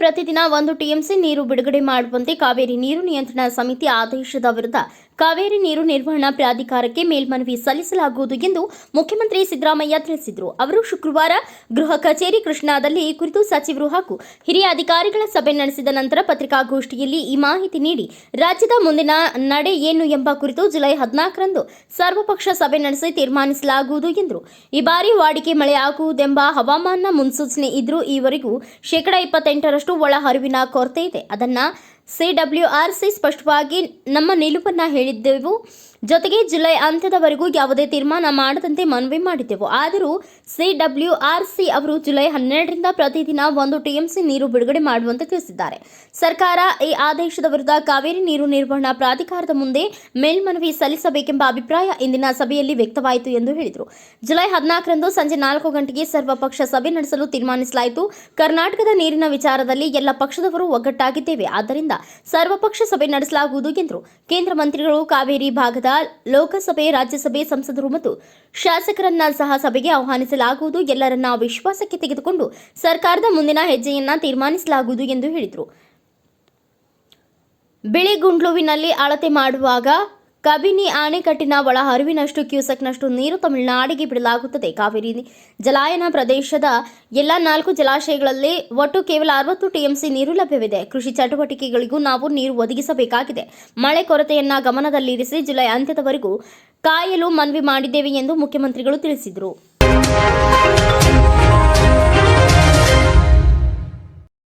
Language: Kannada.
ಪ್ರತಿದಿನ ಒಂದು ಟಿಎಂಸಿ ನೀರು ಬಿಡುಗಡೆ ಮಾಡುವಂತೆ ಕಾವೇರಿ ನೀರು ನಿಯಂತ್ರಣ ಸಮಿತಿ ಆದೇಶದ ವಿರುದ್ಧ ಕಾವೇರಿ ನೀರು ನಿರ್ವಹಣಾ ಪ್ರಾಧಿಕಾರಕ್ಕೆ ಮೇಲ್ಮನವಿ ಸಲ್ಲಿಸಲಾಗುವುದು ಎಂದು ಮುಖ್ಯಮಂತ್ರಿ ಸಿದ್ದರಾಮಯ್ಯ ತಿಳಿಸಿದರು. ಅವರು ಶುಕ್ರವಾರ ಗೃಹ ಕಚೇರಿ ಕೃಷ್ಣಾದಲ್ಲಿ ಈ ಕುರಿತು ಸಚಿವರು ಹಾಗೂ ಹಿರಿಯ ಅಧಿಕಾರಿಗಳ ಸಭೆ ನಡೆಸಿದ ನಂತರ ಪತ್ರಿಕಾಗೋಷ್ಠಿಯಲ್ಲಿ ಈ ಮಾಹಿತಿ ನೀಡಿ, ರಾಜ್ಯದ ಮುಂದಿನ ನಡೆ ಏನು ಎಂಬ ಕುರಿತು ಜುಲೈ ಹದಿನಾಲ್ಕರಂದು ಸರ್ವಪಕ್ಷ ಸಭೆ ನಡೆಸಿ ತೀರ್ಮಾನಿಸಲಾಗುವುದು ಎಂದರು. ಈ ಬಾರಿ ವಾಡಿಕೆ ಮಳೆ ಆಗುವುದೆಂಬ ಹವಾಮಾನ ಮುನ್ಸೂಚನೆ ಇದ್ರೂ ಈವರೆಗೂ ಶೇಕಡ ಇಪ್ಪತ್ತೆಂಟರಷ್ಟು ಒಳಹರಿವಿನ ಕೊರತೆ ಇದೆ. ಅದನ್ನ ಸಿ ಸ್ಪಷ್ಟವಾಗಿ ನಮ್ಮ ನಿಲುವನ್ನು ಹೇಳಿದ್ದೆವು. ಜೊತೆಗೆ ಜುಲೈ ಅಂತ್ಯದವರೆಗೂ ಯಾವುದೇ ತೀರ್ಮಾನ ಮಾಡದಂತೆ ಮನವಿ ಮಾಡಿದ್ದೆವು. ಆದರೂ ಸಿಡಬ್ಲ್ಯೂಆರ್ಸಿ ಅವರು ಜುಲೈ ಹನ್ನೆರಡರಿಂದ ಪ್ರತಿದಿನ ಒಂದು ಟಿಎಂಸಿ ನೀರು ಬಿಡುಗಡೆ ಮಾಡುವಂತೆ ತಿಳಿಸಿದ್ದಾರೆ. ಸರ್ಕಾರ ಈ ಆದೇಶದ ವಿರುದ್ಧ ಕಾವೇರಿ ನೀರು ನಿರ್ವಹಣಾ ಪ್ರಾಧಿಕಾರದ ಮುಂದೆ ಮೇಲ್ಮನವಿ ಸಲ್ಲಿಸಬೇಕೆಂಬ ಅಭಿಪ್ರಾಯ ಇಂದಿನ ಸಭೆಯಲ್ಲಿ ವ್ಯಕ್ತವಾಯಿತು ಎಂದು ಹೇಳಿದರು. ಜುಲೈ ಹದಿನಾಲ್ಕರಂದು ಸಂಜೆ ನಾಲ್ಕು ಗಂಟೆಗೆ ಸರ್ವಪಕ್ಷ ಸಭೆ ನಡೆಸಲು ತೀರ್ಮಾನಿಸಲಾಯಿತು. ಕರ್ನಾಟಕದ ನೀರಿನ ವಿಚಾರದಲ್ಲಿ ಎಲ್ಲ ಪಕ್ಷದವರು ಒಗ್ಗಟ್ಟಾಗಿದ್ದೇವೆ. ಆದ್ದರಿಂದ ಸರ್ವಪಕ್ಷ ಸಭೆ ನಡೆಸಲಾಗುವುದು ಎಂದರು. ಕೇಂದ್ರ ಮಂತ್ರಿಗಳು ಕಾವೇರಿ ಭಾಗದ ಲೋಕಸಭೆ, ರಾಜ್ಯಸಭೆ ಸಂಸದರು ಮತ್ತು ಶಾಸಕರನ್ನ ಸಹ ಸಭೆಗೆ ಆಹ್ವಾನಿಸಲಾಗುವುದು. ಎಲ್ಲರನ್ನ ವಿಶ್ವಾಸಕ್ಕೆ ತೆಗೆದುಕೊಂಡು ಸರ್ಕಾರದ ಮುಂದಿನ ಹೆಜ್ಜೆಯನ್ನ ತೀರ್ಮಾನಿಸಲಾಗುವುದು ಎಂದು ಹೇಳಿದರು. ಬಿಳಿಗುಂಡ್ಲುವಿನಲ್ಲಿ ಅಳತೆ ಮಾಡುವಾಗ ಕಬಿನಿ ಅಣೆಕಟ್ಟಿನ ಒಳ ಹರಿವಿನಷ್ಟು, ಕ್ಯೂಸೆಕ್ನಷ್ಟು ನೀರು ತಮಿಳುನಾಡಿಗೆ ಬಿಡಲಾಗುತ್ತದೆ. ಕಾವೇರಿ ಜಲಾಯನ ಪ್ರದೇಶದ ಎಲ್ಲ ನಾಲ್ಕು ಜಲಾಶಯಗಳಲ್ಲಿ ಒಟ್ಟು ಕೇವಲ ಅರವತ್ತು ಟಿಎಂಸಿ ನೀರು ಲಭ್ಯವಿದೆ. ಕೃಷಿ ಚಟುವಟಿಕೆಗಳಿಗೂ ನಾವು ನೀರು ಒದಗಿಸಬೇಕಾಗಿದೆ. ಮಳೆ ಕೊರತೆಯನ್ನ ಗಮನದಲ್ಲಿರಿಸಿ ಜುಲೈ ಅಂತ್ಯದವರೆಗೂ ಕಾಯಲು ಮನವಿ ಮಾಡಿದ್ದೇವೆ ಎಂದು ಮುಖ್ಯಮಂತ್ರಿಗಳು ತಿಳಿಸಿದರು.